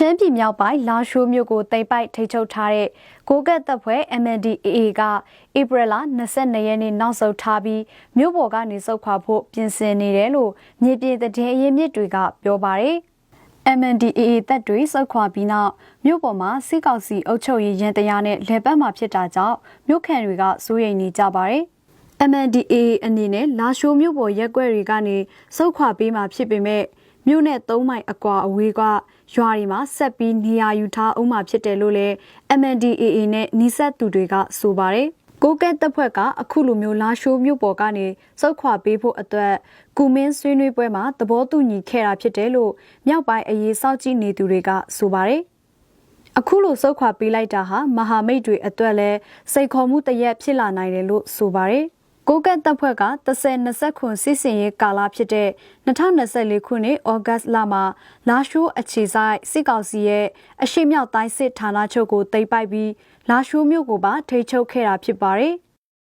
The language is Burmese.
ရှမ်းပြည်မြောက်ပိုင်းလာရှိုးမြို့ကိုတိမ်ပိုက်ထိတ်ချုပ်ထားတဲ့ကိုကတ်တပ်ဖွဲ့ MNDAA ကဧပြီလ22ရက်နေ့နောက်ဆုံးထားပြီးမြို့ပေါ်ကနေစုတ်ခွာဖို့ပြင်ဆင်နေတယ်လို့မြေပြင်သတင်းအရင်းမြစ်တွေကပြောပါတယ်။ MNDAA တပ်တွေစုတ်ခွာပြီးနောက်မြို့ပေါ်မှာစစ်ကောင်စီအုပ်ချုပ်ရေးရန်တရားနဲ့လဲပတ်မှာဖြစ်တာကြောင့်မြို့ခံတွေကစိုးရိမ်နေကြပါတယ်။ MNDAA အနေနဲ့လာရှိုးမြို့ပေါ်ရက်ွက်တွေကနေစုတ်ခွာပေးမှာဖြစ်ပေမဲ့ မြို့နဲ့၃မိုင်အကွာအဝေးကရွာတွေမှာဆက်ပြီးနေရာယူထားအောင်မှာဖြစ်တယ်လို့လည်း MNDAA နဲ့နှိဆက်သူတွေကဆိုပါတယ်။ကိုကဲတပ်ဖွဲ့ကအခုလိုမျိုးလာရှိုးမြို့ပေါ်ကနေစုတ်ခွာပေးဖို့အတွက်ကုမင်းဆွေးနွေးပွဲမှာသဘောတူညီခဲ့တာဖြစ်တယ်လို့မြောက်ပိုင်းအရေးစောင့်ကြည့်နေသူတွေကဆိုပါတယ်။အခုလိုစုတ်ခွာပေးလိုက်တာဟာမဟာမိတ်တွေအတွက်လည်းစိတ်ခေါ်မှုတရက်ဖြစ်လာနိုင်တယ်လို့ဆိုပါတယ်။ ကိုကတ်တပ်ဖွဲ့က30-20ခုစစ်စင်ရေးကာလဖြစ်တဲ့2024ခုနှစ်ဩဂတ်လမှာလာရှိုးအခြေဆိုင်စစ်ကောင်စီရဲ့အရှိမြောက်တိုင်းစစ်ဌာနချုပ်ကိုတိပ်ပိုက်ပြီးလာရှိုးမြို့ကိုပါထိချုပ်ခဲ့တာဖြစ်ပါတယ်